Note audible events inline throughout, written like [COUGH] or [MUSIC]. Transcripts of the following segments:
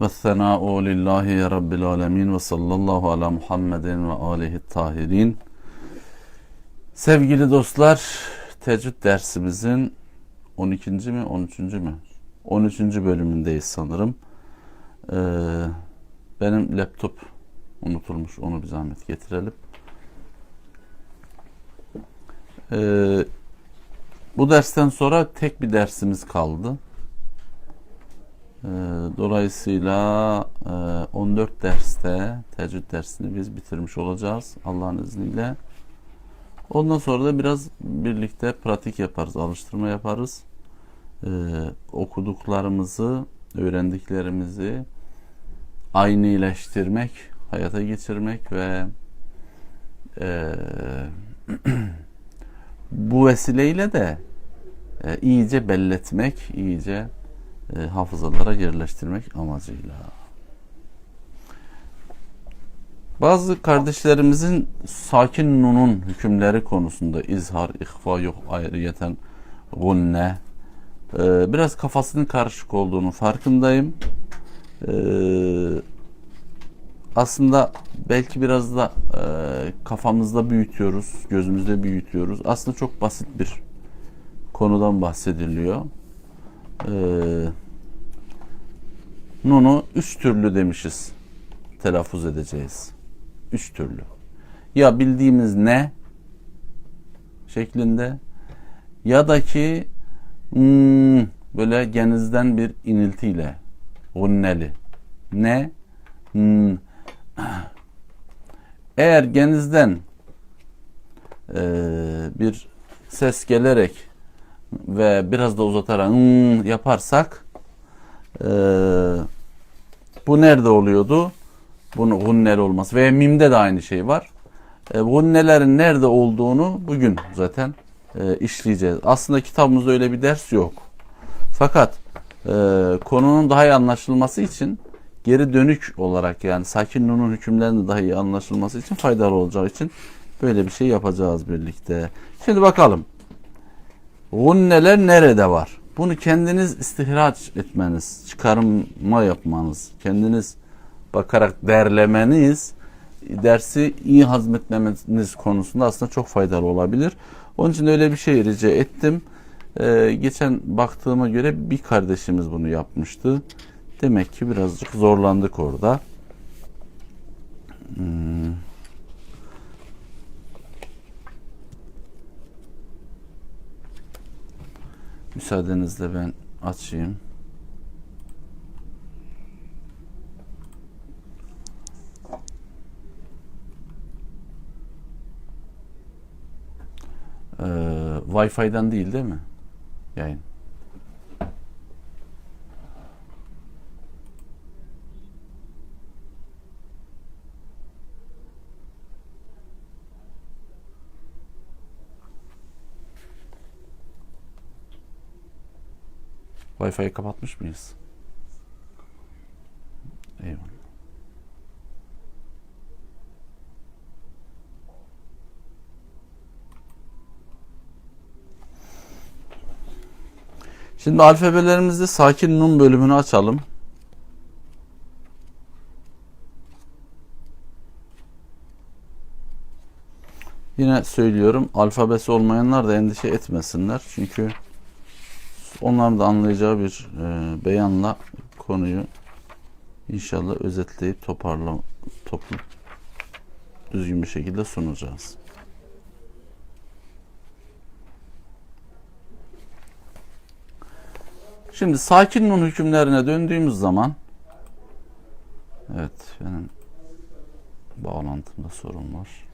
Ve sena'u lillahi rabbil alemin ve sallallahu ala Muhammedin ve alihi tahirin. Sevgili dostlar, tecrüt dersimizin 12. mi 13. mü? 13. bölümündeyiz sanırım. Ee, benim laptop unutulmuş. Onu bir zahmet getirelim. Ee, bu dersten sonra tek bir dersimiz kaldı. Ee, dolayısıyla e, 14 derste tecrüt dersini biz bitirmiş olacağız Allah'ın izniyle. Ondan sonra da biraz birlikte pratik yaparız, alıştırma yaparız. Ee, okuduklarımızı, öğrendiklerimizi aynıleştirmek, hayata geçirmek ve e, [CLEARS THROAT] bu vesileyle de e, iyice belletmek, iyice e, hafızalara yerleştirmek amacıyla. Bazı kardeşlerimizin sakin nunun hükümleri konusunda izhar, ihfa yok ayrıyeten gunne e, biraz kafasının karışık olduğunu farkındayım. E, aslında belki biraz da e, kafamızda büyütüyoruz, gözümüzde büyütüyoruz. Aslında çok basit bir konudan bahsediliyor. E, Nunu üç türlü demişiz telaffuz edeceğiz. Üç türlü. Ya bildiğimiz ne şeklinde ya da ki hmm, böyle genizden bir iniltiyle gunneli. Ne? Hmm. Eğer genizden e, bir ses gelerek ve biraz da uzatarak hmm yaparsak e, bu nerede oluyordu? Bunu gunnel olması ve mimde de aynı şey var. E, gunnelerin nerede olduğunu bugün zaten e, işleyeceğiz. Aslında kitabımızda öyle bir ders yok. Fakat e, konunun daha iyi anlaşılması için geri dönük olarak yani sakin nunun hükümlerinin daha iyi anlaşılması için faydalı olacağı için böyle bir şey yapacağız birlikte. Şimdi bakalım. Gunneler nerede var? Bunu kendiniz istihraç etmeniz, çıkarma yapmanız, kendiniz bakarak derlemeniz dersi iyi hazmetmeniz konusunda aslında çok faydalı olabilir. Onun için öyle bir şey rica ettim. Ee, geçen baktığıma göre bir kardeşimiz bunu yapmıştı. Demek ki birazcık zorlandık orada. Hmm. Müsaadenizle ben açayım. Ee, Wi-Fi'den değil değil mi? Yayın. Wi-Fi'yi kapatmış mıyız? Eyvallah. Şimdi alfabelerimizde sakin nun bölümünü açalım. Yine söylüyorum alfabesi olmayanlar da endişe etmesinler. Çünkü onların da anlayacağı bir e, beyanla konuyu inşallah özetleyip toparla toplu düzgün bir şekilde sunacağız. Şimdi sakin nun hükümlerine döndüğümüz zaman evet benim bağlantımda sorun var.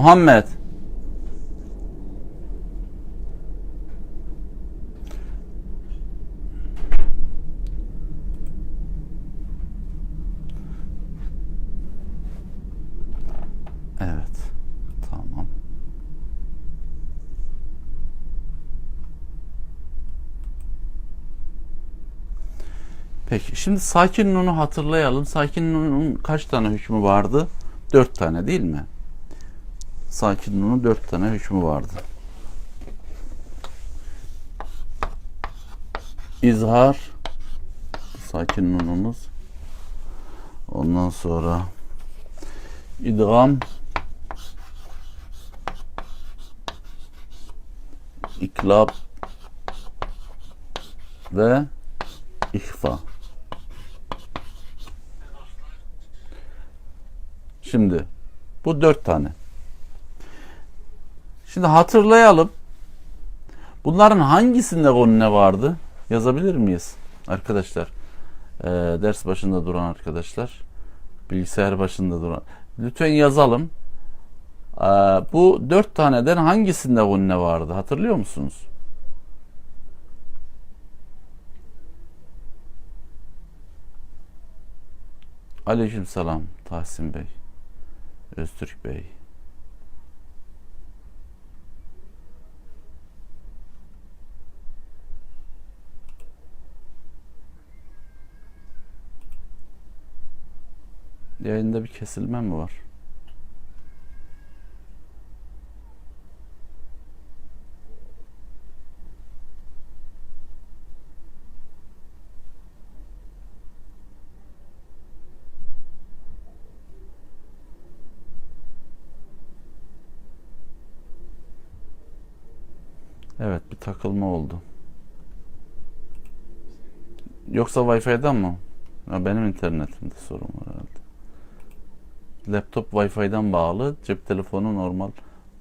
Muhammed. Evet. Tamam. Peki şimdi sakin nunu hatırlayalım. Sakin nunun kaç tane hükmü vardı? Dört tane değil mi? Sakin nunun dört tane hükmü vardı. İzhar sakin nunumuz. Ondan sonra idgam iklab ve ihfa. Şimdi bu dört tane. Şimdi hatırlayalım. Bunların hangisinde gonne vardı? Yazabilir miyiz arkadaşlar? Ee, ders başında duran arkadaşlar, bilgisayar başında duran. Lütfen yazalım. Ee, bu dört taneden hangisinde gonne vardı? Hatırlıyor musunuz? Aleykümselam Tahsin Bey. Öztürk Bey. Yayında bir kesilme mi var? Evet bir takılma oldu. Yoksa Wi-Fi'den mı? Ha, benim internetimde sorun var herhalde. Laptop Wi-Fi'den bağlı, cep telefonu normal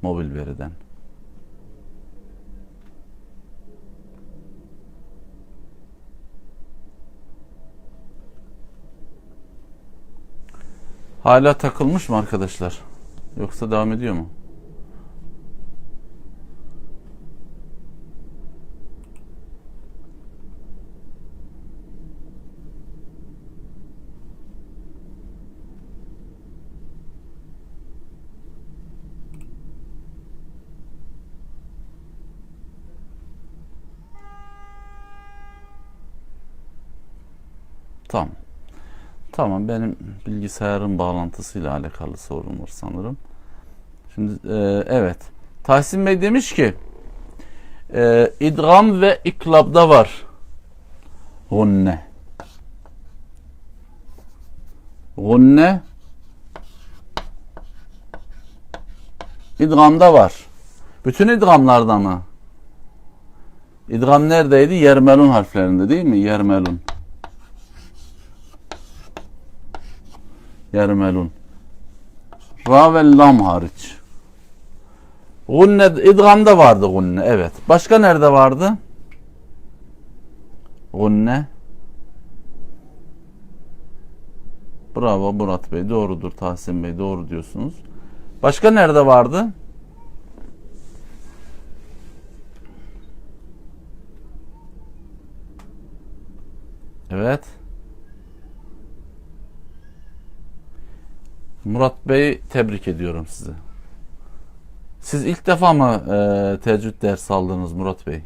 mobil veriden. Hala takılmış mı arkadaşlar? Yoksa devam ediyor mu? Tamam. Tamam benim bilgisayarın bağlantısıyla alakalı sorun var sanırım. Şimdi e, evet. Tahsin Bey demiş ki e, idgam ve iklabda var. Gunne. Gunne idgamda var. Bütün idgamlarda mı? İdgam neredeydi? Yermelun harflerinde değil mi? Yermelun. Yermelun. Ra ve lam hariç. Gunne idgamda vardı gunne. Evet. Başka nerede vardı? Gunne. Bravo Murat Bey. Doğrudur Tahsin Bey. Doğru diyorsunuz. Başka nerede vardı? Evet. Murat Bey tebrik ediyorum sizi. Siz ilk defa mı e, tecrüt ders aldınız Murat Bey?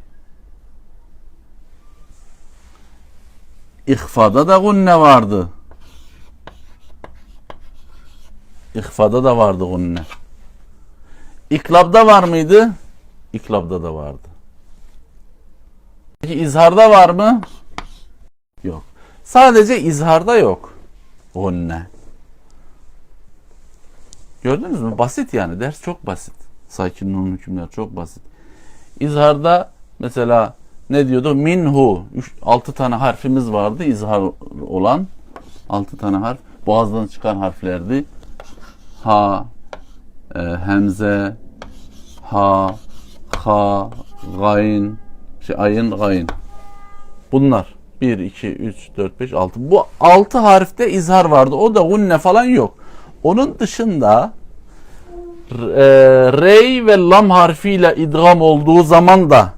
İhfada da gunne vardı. İhfada da vardı gunne. İklabda var mıydı? İklabda da vardı. Peki izharda var mı? Yok. Sadece izharda yok. Gunne. Gördünüz mü? Basit yani. Ders çok basit. Sakin nun hükümler çok basit. İzharda mesela ne diyordu? Minhu. 6 tane harfimiz vardı izhar olan. 6 tane harf. Boğazdan çıkan harflerdi. Ha, e, hemze, ha, ha, gayn, şey, ayın, gayn. Bunlar. 1, 2, 3, 4, 5, 6. Bu 6 harfte izhar vardı. O da gunne falan yok. Onun dışında e, rey ve lam harfiyle idgam olduğu zaman da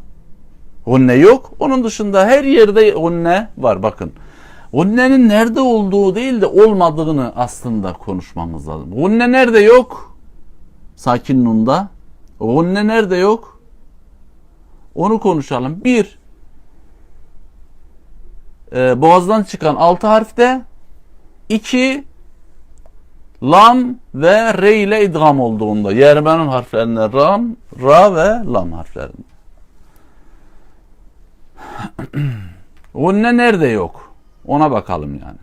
gunne yok. Onun dışında her yerde gunne var bakın. Gunne'nin nerede olduğu değil de olmadığını aslında konuşmamız lazım. Gunne nerede yok? Sakin nunda. Gunne nerede yok? Onu konuşalım. Bir, e, boğazdan çıkan altı harfte iki lam ve re ile idgam olduğunda yermenin harflerinde ram, ra ve lam harflerinde. [CLEARS THROAT] Gunne nerede yok? Ona bakalım yani.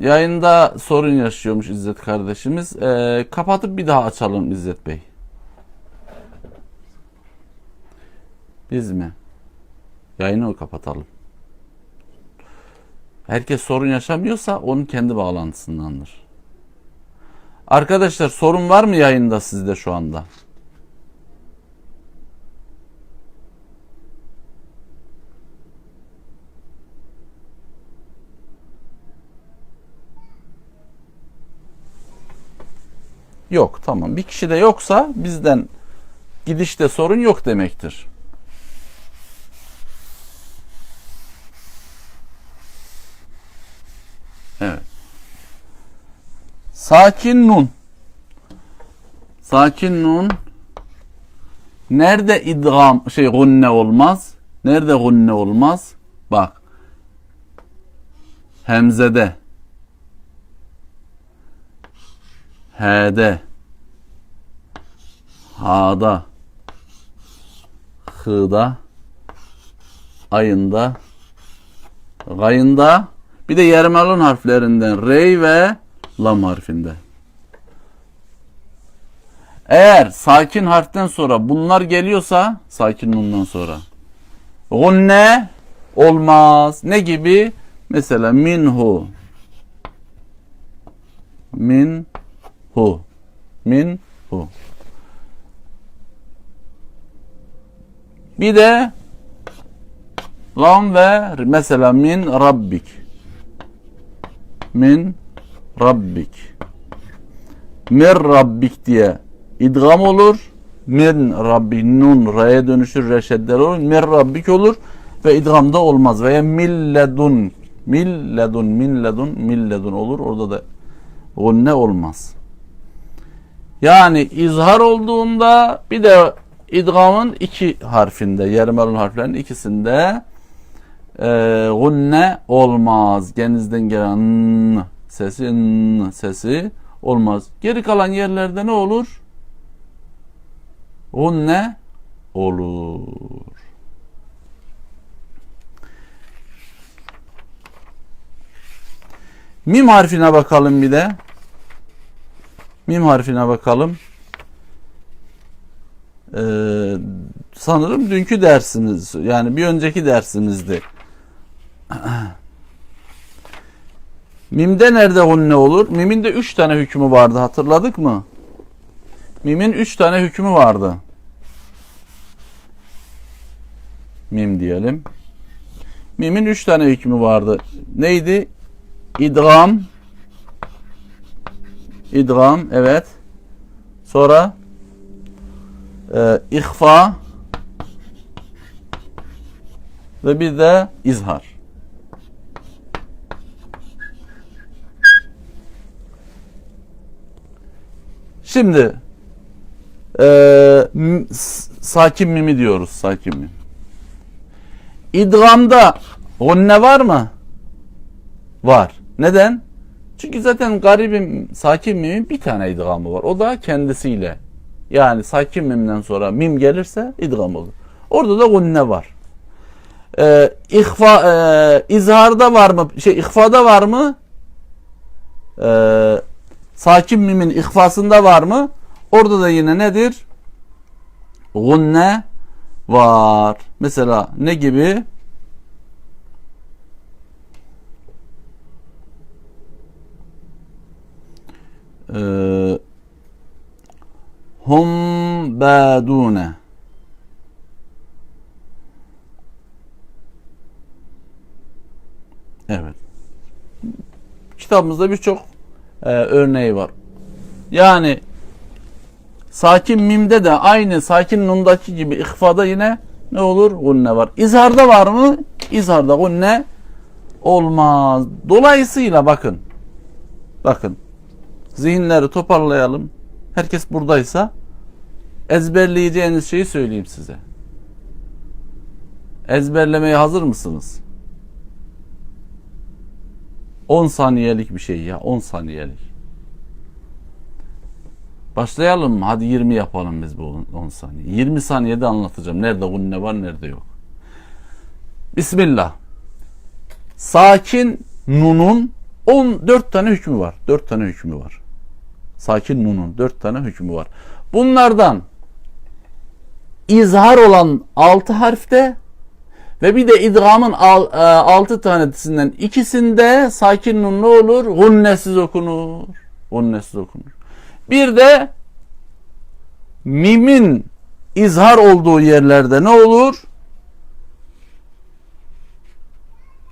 Yayında sorun yaşıyormuş İzzet kardeşimiz. Ee, kapatıp bir daha açalım İzzet Bey. Biz mi? Yayını kapatalım? Herkes sorun yaşamıyorsa onun kendi bağlantısındandır. Arkadaşlar sorun var mı yayında sizde şu anda? Yok tamam. Bir kişi de yoksa bizden gidişte sorun yok demektir. Sakin nun. Sakin nun. Nerede idgam şey gunne olmaz? Nerede gunne olmaz? Bak. Hemzede. H'de. Ha'da. H'da. Ayında. Gayında. Bir de yermelun harflerinden rey ve lam harfinde. Eğer sakin harften sonra bunlar geliyorsa sakin nundan sonra gunne olmaz. Ne gibi? Mesela minhu minhu minhu Bir de lam ve mesela min rabbik min rabbik. Min rabbik diye idgam olur. Min rabbik nun ra'ya dönüşür reşedder olur. Min rabbik olur ve idgamda olmaz. Veya milledun. Milledun milledun milledun olur. Orada da gunne olmaz. Yani izhar olduğunda bir de idgamın iki harfinde yermelun harflerin ikisinde e, gunne olmaz. Genizden gelen n sesi olmaz. Geri kalan yerlerde ne olur? Gunne olur. Mim harfine bakalım bir de. Mim harfine bakalım. Ee, sanırım dünkü dersimiz yani bir önceki dersimizdi. [CLEARS THROAT] Mim'de nerede gunne olur? Mim'in de 3 tane hükmü vardı hatırladık mı? Mim'in 3 tane hükmü vardı. Mim diyelim. Mim'in 3 tane hükmü vardı. Neydi? İdgam. İdgam evet. Sonra e, ihfa ve bir de izhar. Şimdi e, sakin mimi diyoruz sakin mim. İdgamda gunne var mı? Var. Neden? Çünkü zaten garibim sakin mimin bir tane idgamı var. O da kendisiyle. Yani sakin mimden sonra mim gelirse idgam olur. Orada da gunne var. Ee, ihfa, e, izharda var mı? Şey ihfada var mı? Ee, sakin mimin ihfasında var mı? Orada da yine nedir? Gunne var. Mesela ne gibi? Ee, hum badune. Evet. Kitabımızda birçok e, örneği var. Yani sakin mimde de aynı sakin nundaki gibi ihfada yine ne olur? Gunne var. İzharda var mı? İzharda gunne olmaz. Dolayısıyla bakın. Bakın. Zihinleri toparlayalım. Herkes buradaysa ezberleyeceğiniz şeyi söyleyeyim size. Ezberlemeye hazır mısınız? 10 saniyelik bir şey ya 10 saniyelik. Başlayalım mı? Hadi 20 yapalım biz bu 10 saniye. 20 saniyede anlatacağım. Nerede gunne var nerede yok. Bismillah. Sakin nunun 14 tane hükmü var. 4 tane hükmü var. Sakin nunun 4 tane hükmü var. Bunlardan izhar olan 6 harfte ve bir de idgamın 6 tanesinden ikisinde sakin nun ne olur? Gunnesiz okunur. Gunnesiz okunur. Bir de mimin izhar olduğu yerlerde ne olur?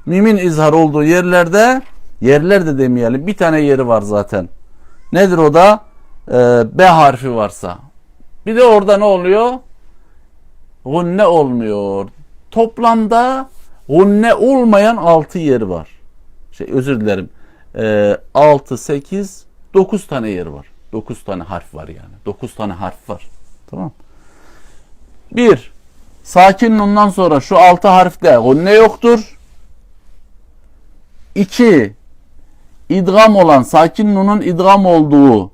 Mimin izhar olduğu yerlerde yerlerde demeyelim. Bir tane yeri var zaten. Nedir o da? Ee, B harfi varsa. Bir de orada ne oluyor? Gunne olmuyor. Toplamda gunne olmayan 6 yeri var. Şey özür dilerim. Ee, 6, 8, 9 tane yeri var. 9 tane harf var yani. 9 tane harf var. Tamam. 1. Sakin nundan sonra şu 6 harfte gunne yoktur. 2. İdgam olan sakin nunun idgam olduğu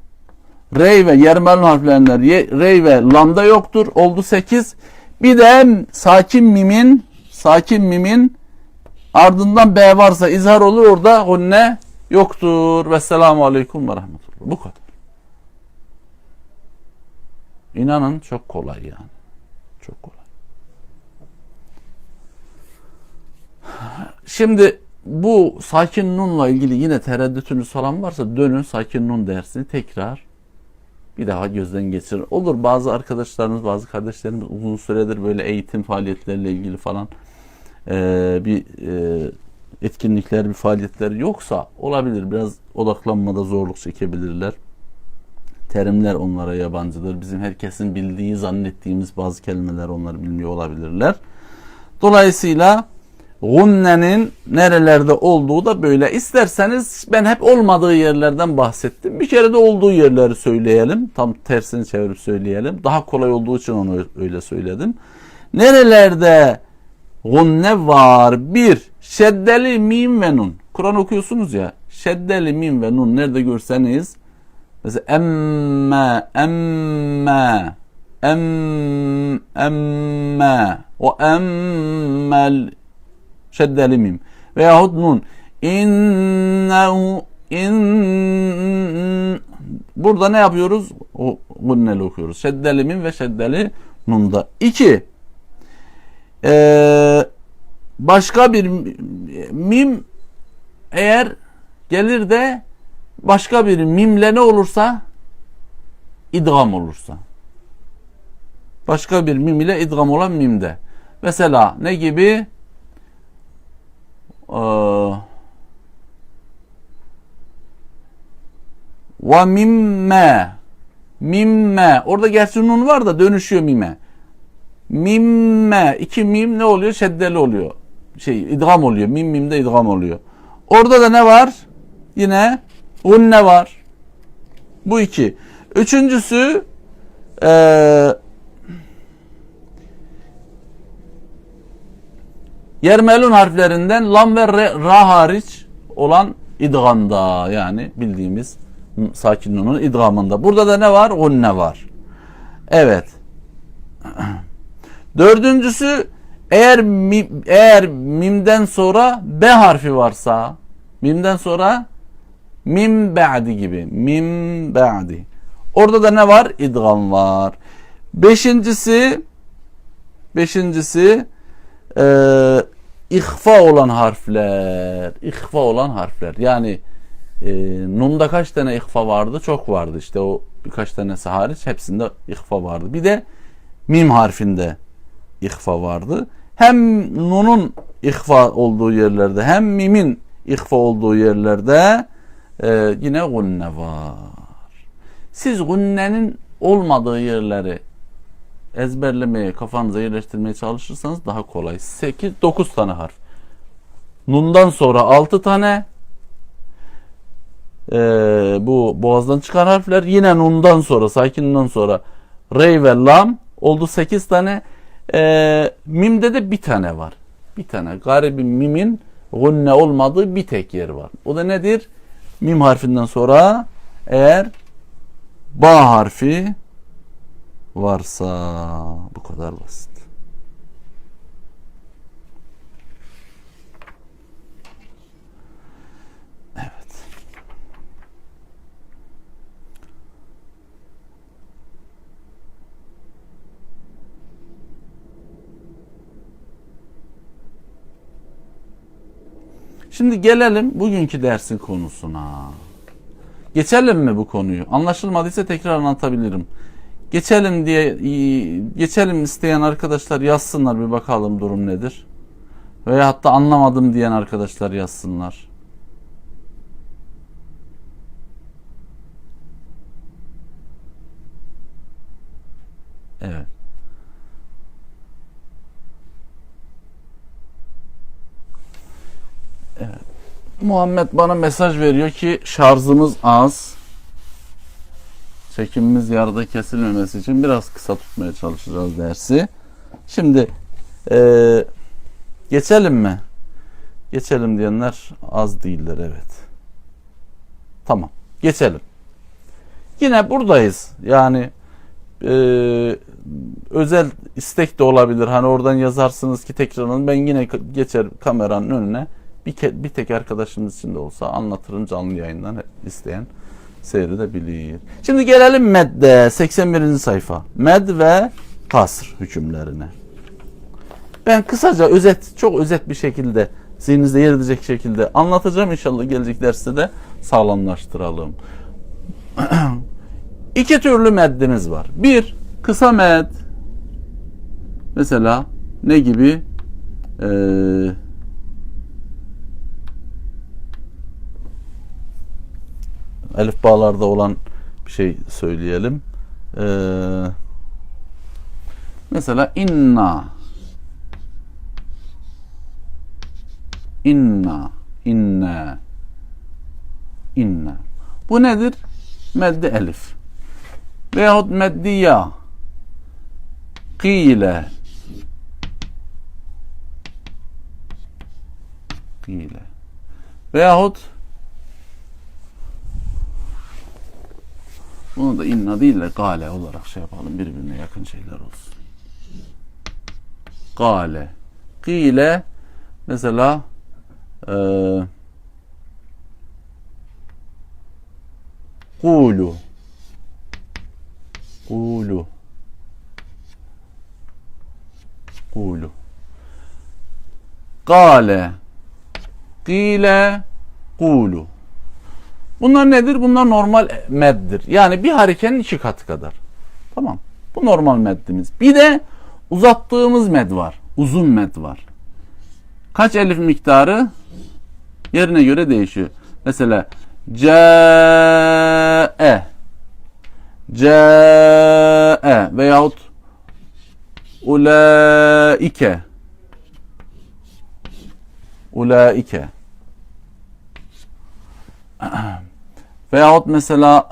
rey ve yermel harflerinden rey ve lamda yoktur. Oldu 8. Bir de sakin mimin sakin mimin ardından B varsa izhar olur orada gunne yoktur. Vesselamu aleyküm ve rahmetullah. Bu kadar. İnanın çok kolay yani. Çok kolay. Şimdi bu sakin nunla ilgili yine tereddütünüz falan varsa dönün sakin nun dersini tekrar bir daha gözden geçirin. Olur bazı arkadaşlarımız, bazı kardeşlerimiz uzun süredir böyle eğitim faaliyetleriyle ilgili falan eee, bir eee, etkinlikler, bir faaliyetler yoksa olabilir. Biraz odaklanmada zorluk çekebilirler. Terimler onlara yabancıdır. Bizim herkesin bildiği, zannettiğimiz bazı kelimeler onlar bilmiyor olabilirler. Dolayısıyla gunnenin nerelerde olduğu da böyle. İsterseniz ben hep olmadığı yerlerden bahsettim. Bir kere de olduğu yerleri söyleyelim. Tam tersini çevirip söyleyelim. Daha kolay olduğu için onu öyle söyledim. Nerelerde gunne var? Bir, şeddeli mim ve nun. Kur'an okuyorsunuz ya. Şeddeli mim ve nun nerede görseniz mesela emme, emme, em, emme, o emmel şeddeli mim veyahut nun innehu in burada ne yapıyoruz? O gunneli okuyoruz. Şeddeli mim ve şeddeli nunda. İki ee, başka bir mim eğer gelir de başka bir mimle ne olursa idgam olursa. Başka bir mim ile idgam olan mimde. Mesela ne gibi? Ee, Ve mimme mimme orada gerçi nun var da dönüşüyor mime. Mimme iki mim ne oluyor? Şeddeli oluyor. Şey idgam oluyor. Mim mimde idgam oluyor. Orada da ne var? Yine gunne var. Bu iki. Üçüncüsü eee Yermelun harflerinden lam ve re, ra hariç olan idgamda yani bildiğimiz sakin nunun idgamında. Burada da ne var? Gunne var. Evet. [CLEARS THROAT] Dördüncüsü eğer eğer mimden sonra B harfi varsa mimden sonra mim ba'di gibi mim ba'di. Orada da ne var? İdgam var. Beşincisi beşincisi e, ihfa olan harfler, ihfa olan harfler. Yani e, nunda kaç tane ihfa vardı? Çok vardı. İşte o birkaç tanesi hariç hepsinde ihfa vardı. Bir de mim harfinde ihfa vardı. Hem nunun ihfa olduğu yerlerde hem mimin ihfa olduğu yerlerde e, yine gunne var. Siz gunnenin olmadığı yerleri ezberlemeye, kafanıza yerleştirmeye çalışırsanız daha kolay. 8 9 tane harf. Nundan sonra 6 tane ee, bu boğazdan çıkan harfler yine nundan sonra sakin nundan sonra rey ve lam oldu 8 tane Ee, mimde de bir tane var. Bir tane. Garibi mimin gunne olmadığı bir tek yer var. O da nedir? Mim harfinden sonra eğer ba harfi varsa bu kadar basit. Evet. Şimdi gelelim bugünkü dersin konusuna. Geçelim mi bu konuyu? Anlaşılmadıysa tekrar anlatabilirim. Geçelim diye geçelim isteyen arkadaşlar yazsınlar bir bakalım durum nedir. Veya hatta anlamadım diyen arkadaşlar yazsınlar. Evet. Evet. Muhammed bana mesaj veriyor ki şarjımız az. Çekimimiz yarıda kesilmemesi için biraz kısa tutmaya çalışacağız dersi. Şimdi eee, geçelim mi? Geçelim diyenler az değiller evet. Tamam geçelim. Yine buradayız. Yani eee, özel istek de olabilir. Hani oradan yazarsınız ki tekrarını ben yine geçer kameranın önüne bir, ke- bir tek arkadaşımız için de olsa anlatırım canlı yayından isteyen seyredebilir. Şimdi gelelim medde 81. sayfa. Med ve kasr hükümlerine. Ben kısaca özet, çok özet bir şekilde zihninizde yer edecek şekilde anlatacağım. İnşallah gelecek derste de sağlamlaştıralım. [CLEARS THROAT] İki türlü meddimiz var. Bir, kısa med. Mesela ne gibi? Eee elif bağlarda olan bir şey söyleyelim. Ee, mesela inna. İnna inna inna. Bu nedir? Meddi elif. Veyahut meddi ya. Kile kile veyahut Bunu da inna değil de gale olarak şey yapalım. Birbirine yakın şeyler olsun. Gale. Gile mesela e, Kulu. Kulu. Kulu. Gale. Gile. Kulu. Bunlar nedir? Bunlar normal meddir. Yani bir harekenin iki katı kadar. Tamam. Bu normal meddimiz. Bir de uzattığımız med var. Uzun med var. Kaç elif miktarı? Yerine göre değişiyor. Mesela ce'e ce'e veyahut ulaike ulaike [CLEARS THROAT] Veyahut mesela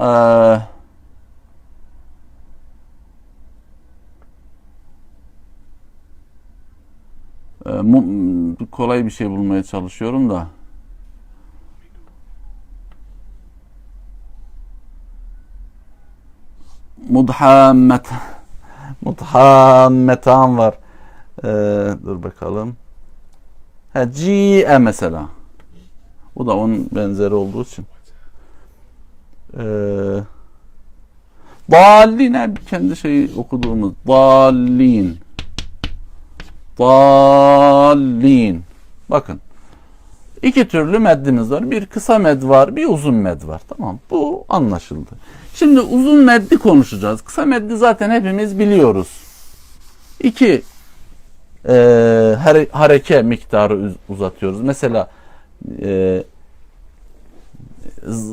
e, mu- kolay bir şey bulmaya çalışıyorum da. Mudhammet Mudhammetan var. Ee, dur bakalım. Ha, Ci'e mesela. Bu da onun benzeri olduğu için. Ee, Dallin kendi şeyi okuduğumuz Dallin Dallin Bakın iki türlü meddimiz var. Bir kısa med var, bir uzun med var. Tamam bu anlaşıldı. Şimdi uzun meddi konuşacağız. Kısa meddi zaten hepimiz biliyoruz. İki e, hare- hareke miktarı uz- uzatıyoruz. Mesela e,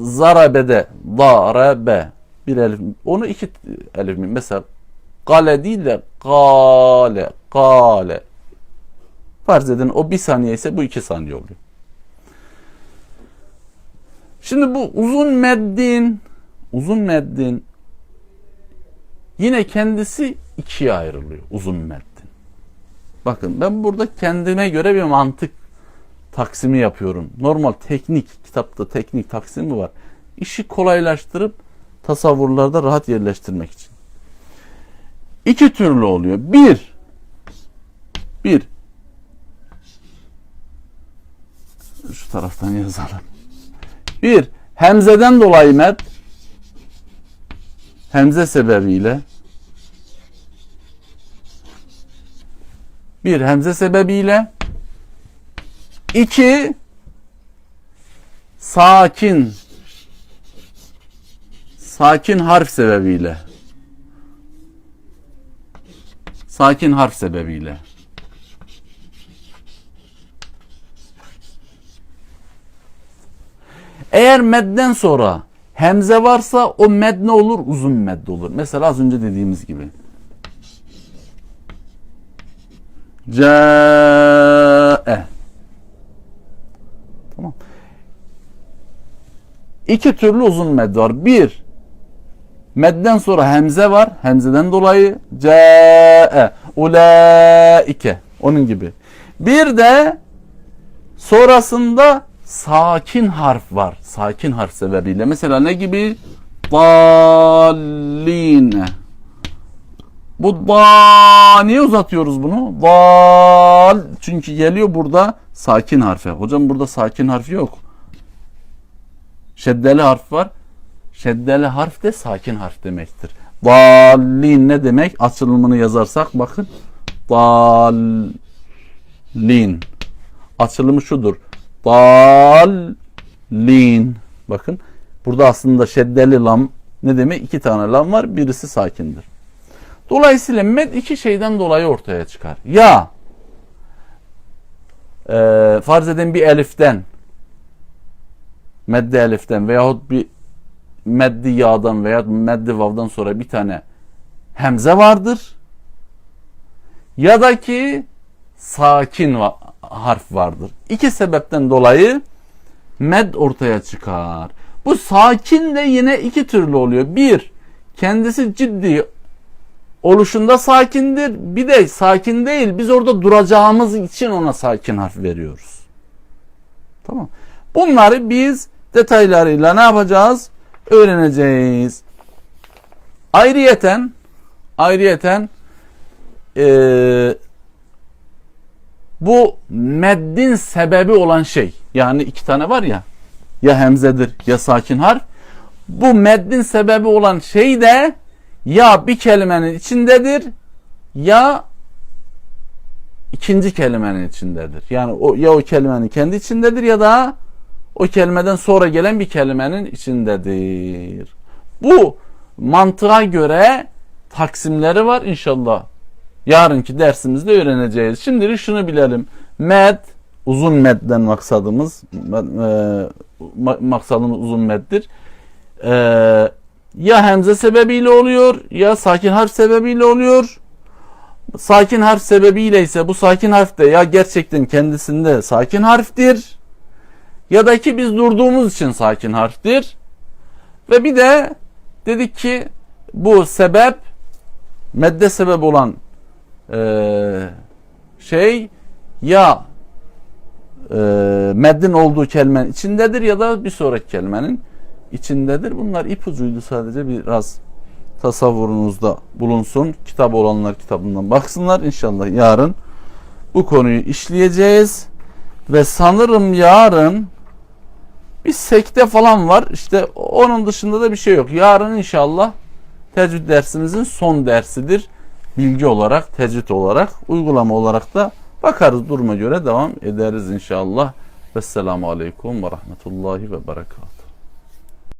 zarabede darabe bir elif onu iki elif mi mesela gale değil de gale gale farz edin o bir saniye ise bu iki saniye oluyor. Şimdi bu uzun meddin uzun meddin yine kendisi ikiye ayrılıyor uzun meddin. Bakın ben burada kendime göre bir mantık taksimi yapıyorum. Normal teknik kitapta teknik taksimi var. İşi kolaylaştırıp tasavvurlarda rahat yerleştirmek için. İki türlü oluyor. Bir, bir, şu taraftan yazalım. Bir, hemzeden dolayı med, hemze sebebiyle, bir hemze sebebiyle, iki, sakin, sakin harf sebebiyle, sakin harf sebebiyle. Eğer medden sonra hemze varsa o med ne olur? Uzun med olur. Mesela az önce dediğimiz gibi. Câe. Tamam. İki türlü uzun med var. Bir, medden sonra hemze var. Hemzeden dolayı câe. Ulaike. Onun gibi. Bir de sonrasında sakin harf var. Sakin harf sebebiyle. Mesela ne gibi? Dalline. Bu da niye uzatıyoruz bunu? Dal çünkü geliyor burada sakin harfe. Hocam burada sakin harf yok. Şeddeli harf var. Şeddeli harf de sakin harf demektir. Dallin ne demek? Açılımını yazarsak bakın. Dallin. Açılımı şudur. Dallin. Bakın burada aslında şeddeli lam ne demek? İki tane lam var. Birisi sakindir. Dolayısıyla med iki şeyden dolayı ortaya çıkar. Ya e, farz edin bir eliften meddi eliften veyahut bir meddi yağdan veya meddi vavdan sonra bir tane hemze vardır. Ya da ki sakin harf vardır. İki sebepten dolayı med ortaya çıkar. Bu sakin de yine iki türlü oluyor. Bir, kendisi ciddi oluşunda sakindir. Bir de sakin değil. Biz orada duracağımız için ona sakin harf veriyoruz. Tamam. Bunları biz detaylarıyla ne yapacağız? Öğreneceğiz. Ayrıyeten ayrıyeten eee bu meddin sebebi olan şey yani iki tane var ya ya hemzedir ya sakin harf bu meddin sebebi olan şey de ya bir kelimenin içindedir ya ikinci kelimenin içindedir. Yani o ya o kelimenin kendi içindedir ya da o kelimeden sonra gelen bir kelimenin içindedir. Bu mantığa göre taksimleri var inşallah. Yarınki dersimizde öğreneceğiz. Şimdilik şunu bilelim. Med, uzun medden maksadımız, e, maksadımız uzun meddir. E, ya hemze sebebiyle oluyor ya sakin harf sebebiyle oluyor. Sakin harf sebebiyle ise bu sakin harf de ya gerçekten kendisinde sakin harftir ya da ki biz durduğumuz için sakin harftir. Ve bir de dedik ki bu sebep medde sebep olan e, şey ya e, meddin olduğu kelimenin içindedir ya da bir sonraki kelimenin içindedir. Bunlar ipucuydu sadece biraz tasavvurunuzda bulunsun. Kitap olanlar kitabından baksınlar. İnşallah yarın bu konuyu işleyeceğiz. Ve sanırım yarın bir sekte falan var. İşte onun dışında da bir şey yok. Yarın inşallah tecvid dersimizin son dersidir. Bilgi olarak, tecvid olarak, uygulama olarak da bakarız duruma göre devam ederiz inşallah. Vesselamu Aleyküm ve Rahmetullahi ve Berekatuhu.